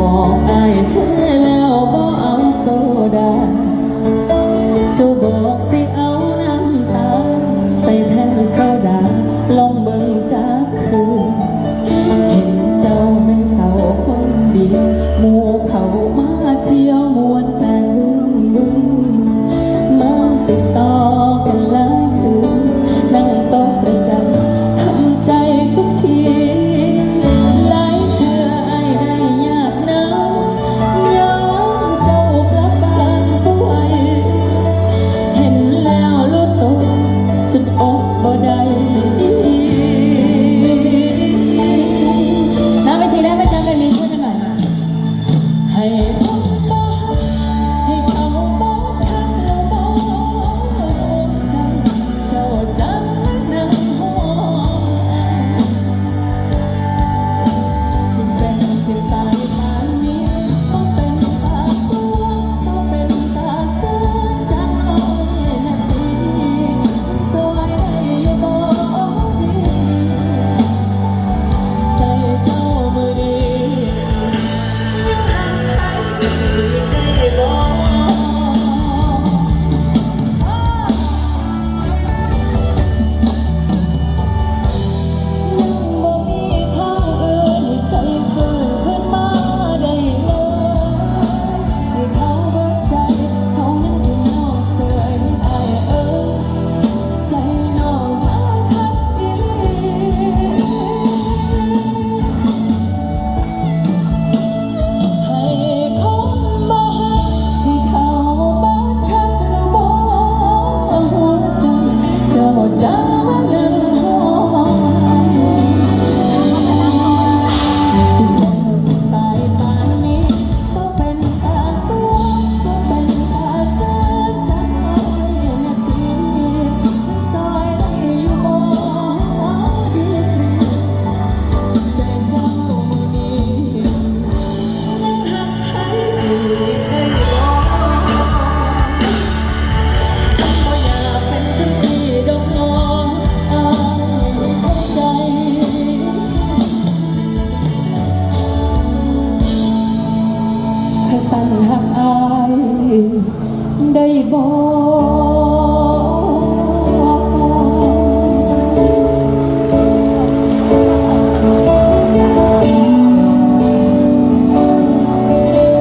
บอกอายเธอแล้วบ่เอาโซดา เจ้าบอกสิเอาน้ำตา ใส่แทนโซดา ลองเบิ่งจากคืน เห็นเจ้านั้นเศร้าคนเดียวหมู่เขามา หักอายได้บ่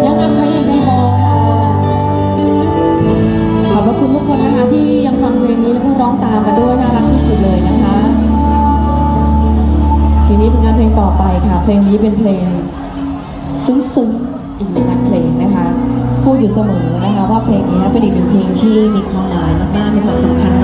ยังรักใครยังได้มองค่ะ ขอบพระคุณทุกคนนะคะที่ยังฟังเพลงนี้แล้วก็ร้องตามกันด้วยน่ารักที่สุดเลยนะคะ ทีนี้เป็นงานเพลงต่อไปค่ะ เพลงนี้เป็นเพลง ซึ้งๆ อีกหนึ่งงานเพลงนะคะ พูดอยู่เสมอนะคะ ว่าเพลงนี้เป็นอีกหนึ่งเพลงที่มีความหมายมากๆ มีความสำคัญ